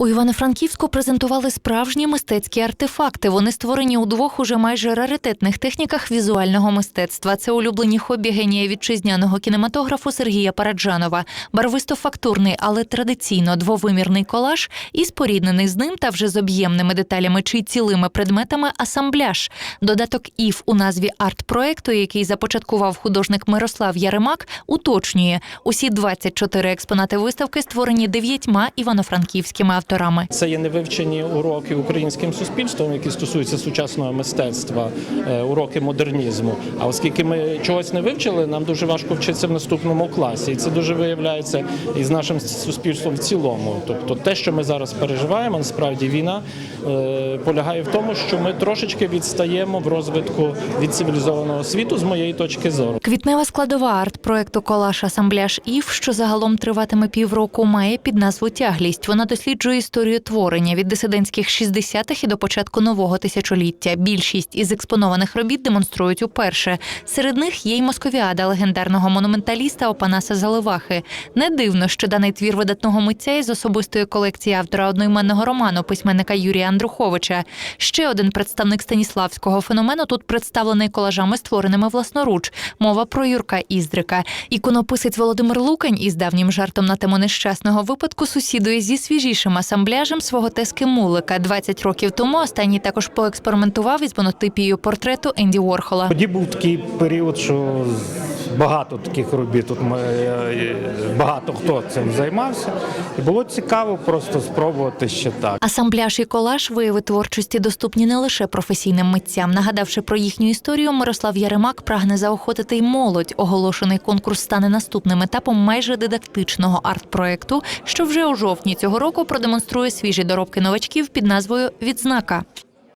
У Івано-Франківську презентували справжні мистецькі артефакти. Вони створені у двох уже майже раритетних техніках візуального мистецтва. Це улюблені хобі генія вітчизняного кінематографу Сергія Параджанова, барвисто-фактурний, але традиційно двовимірний колаж і споріднений з ним та вже з об'ємними деталями чи цілими предметами асамбляж. Додаток «ІФ» у назві арт-проекту, який започаткував художник Мирослав Яремак, уточнює усі 24 експонати виставки створені дев'ятьма івано-франківськими авторами. Це є невивчені уроки українським суспільством, які стосуються сучасного мистецтва, е, уроки модернізму. А оскільки ми чогось не вивчили, нам дуже важко вчитися в наступному класі. І це дуже виявляється і з нашим суспільством в цілому. Тобто, те, що ми зараз переживаємо, насправді війна е, полягає в тому, що ми трошечки відстаємо в розвитку від цивілізованого світу, з моєї точки зору. Квітнева складова арт-проекту Колаш Асамбляж Ів, що загалом триватиме півроку, має під назву Тяглість. Вона досліджує історію творення від дисидентських 60-х і до початку нового тисячоліття. Більшість із експонованих робіт демонструють уперше. Серед них є й московіада легендарного монументаліста Опанаса Заливахи. Не дивно, що даний твір видатного митця із особистої колекції автора одноіменного роману письменника Юрія Андруховича. Ще один представник станіславського феномену тут представлений колажами, створеними власноруч. Мова про Юрка Іздрика. Іконописець Володимир Лукань із давнім жартом на тему нещасного випадку сусідує зі свіжішим асамбляжем свого тески Мулика. 20 років тому останній також поекспериментував із монотипією портрету Енді Ворхола. Тоді був такий період, що багато таких робіт. Тут ми, е, багато хто цим займався. І було цікаво просто спробувати ще так. Асамбляж і колаж вияви творчості доступні не лише професійним митцям. Нагадавши про їхню історію, Мирослав Яремак прагне заохотити й молодь. Оголошений конкурс стане наступним етапом майже дидактичного арт-проекту, що вже у жовтні цього року продемонструє свіжі доробки новачків під назвою Відзнака.